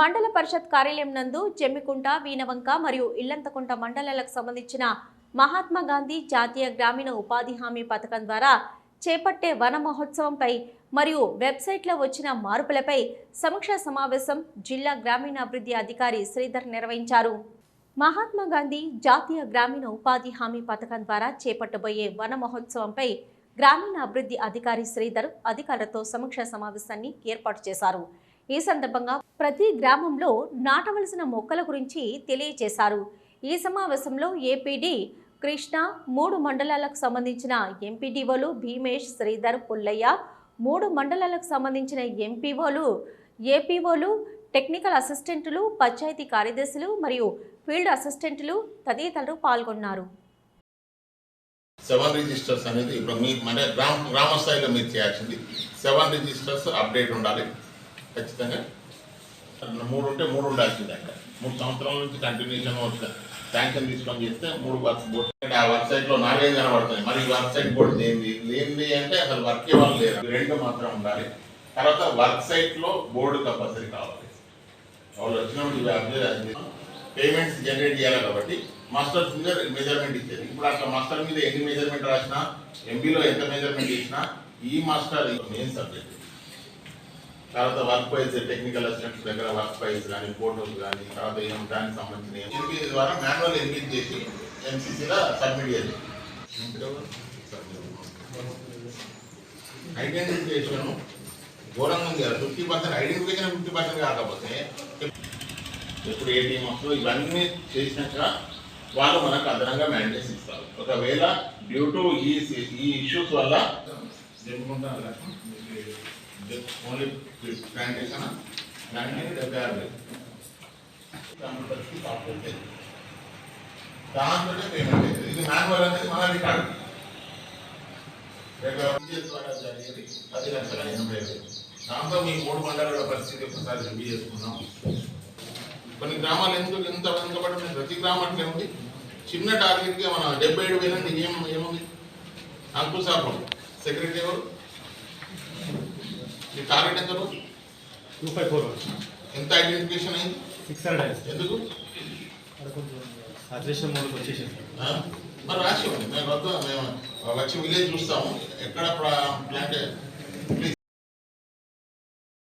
మండల పరిషత్ కార్యాలయం నందు జమ్మికుంట వీనవంక మరియు ఇల్లంతకుంట మండలాలకు సంబంధించిన మహాత్మా గాంధీ జాతీయ గ్రామీణ ఉపాధి హామీ పథకం ద్వారా చేపట్టే వన మహోత్సవంపై మరియు వెబ్సైట్లో వచ్చిన మార్పులపై సమీక్షా సమావేశం జిల్లా గ్రామీణాభివృద్ధి అధికారి శ్రీధర్ నిర్వహించారు. మహాత్మా గాంధీ జాతీయ గ్రామీణ ఉపాధి హామీ పథకం ద్వారా చేపట్టబోయే వన మహోత్సవంపై గ్రామీణాభివృద్ధి అధికారి శ్రీధర్ అధికారులతో సమీక్షా సమావేశాన్ని ఏర్పాటు చేశారు. ఈ సందర్భంగా ప్రతి గ్రామంలో నాటవలసిన మొక్కల గురించి తెలియజేశారు ఈ సమావేశంలో ఏపీడీ కృష్ణ మూడు మండలాలకు సంబంధించిన ఎంపీడీఓలు భీమేష్ శ్రీధర్ పుల్లయ్య మూడు మండలాలకు సంబంధించిన ఎంపీఓలు ఏపీఓలు టెక్నికల్ అసిస్టెంట్లు పంచాయతీ కార్యదర్శులు మరియు ఫీల్డ్ అసిస్టెంట్లు తదితరులు పాల్గొన్నారు. సెవెన్ రిజిస్టర్స్ అనేది ఇప్పుడు మీ మన గ్రామ గ్రామ స్థాయిలో మీరు చేయాల్సింది. సెవెన్ రిజిస్టర్స్ అప్డేట్ ఉండాలి. ఖచ్చితంగా. మూడు ఉంటే మూడు ఉండాల్సిందే అక్కడ మూడు సంవత్సరాల నుంచి కంటిన్యూషన్ వచ్చిన శాంక్షన్ తీసుకొని చేస్తే మూడు వర్క్ బోర్డు ఆ వెబ్సైట్లో నాలుగైదు కనబడుతుంది మరి వెబ్సైట్ బోర్డు ఏంది ఏంది అంటే అసలు వర్క్ ఇవ్వాలి లేరు రెండు మాత్రం ఉండాలి. తర్వాత వర్క్ సైట్లో బోర్డు కంపల్సరీ కావాలి. వాళ్ళు వచ్చినప్పుడు ఇవి పేమెంట్స్ జనరేట్ చేయాలి కాబట్టి మాస్టర్ ఫింగర్ మెజర్మెంట్ ఇచ్చేది. ఇప్పుడు అట్లా మాస్టర్ మీద ఎన్ని మెజర్మెంట్ రాసినా ఎంబీలో ఎంత మెజర్మెంట్ ఇచ్చినా ఈ మాస్టర్ మెయిన్ సబ్జెక్ట్ తర్వాత వర్క్ వైజ్ టెక్నికల్ అసిస్టెంట్స్ దగ్గర వర్క్ వైజ్ కానీ ఫోటోస్ కానీ తర్వాత ఏం దానికి సంబంధించిన ఎంపీ ద్వారా మాన్యువల్ ఎంపీ చేసి ఎంసీసీలో సబ్మిట్ చేయాలి. ఐడెంటిఫికేషన్ ఘోరంగా ఉంది కదా. Fifty percent identification fifty percent కాకపోతే ఇప్పుడు ఏటీఎం వస్తుంది ఇవన్నీ చేసినాక వాళ్ళు మనకు అదనంగా మ్యాండేట్స్ ఇస్తారు. ఒకవేళ డ్యూ టు ఈ ఈ ఇష్యూస్ వల్ల ఓన్లీ ప్లాంటేషన్ ప్లాంటేషన్ డెబ్బై ఆరు వేలు. కంప్యూటర్స్కి సాఫ్ట్వేర్ లేదు. దాంట్లోనే పేమెంట్ అవుతుంది ఇది మాన్యువల్ అనేది మన రికార్డు రేపు విజయ్ ద్వారా జరిగేది పది లక్షల ఎనభై వేలు. దాంతో మీ మూడు మండలాల పరిస్థితి ఒకసారి రివ్యూ చేసుకున్నాం కొన్ని గ్రామాలు ఎందుకు ఎంత వెనుకబడి ప్రతి గ్రామానికి ఏముంది చిన్న టార్గెట్గా మన డెబ్బై ఏడు వేల నీకు ఏం ఏముంది? అంకుశాపం సెక్రటరీ ఎవరు? మీ టార్గెట్ ఎంత? టూ ఫైవ్ ఫోర్ ఎంత ఐడెంటిఫికేషన్ అయింది? సిక్స్ హండ్రెడ్ ఎందుకు? సాచురేషన్ మోడ్కి వచ్చేసింది? మరి రాసి ఉంది మేము వద్దు మేము వచ్చి విలేజ్ చూస్తాము. ఎక్కడ ప్లాంట్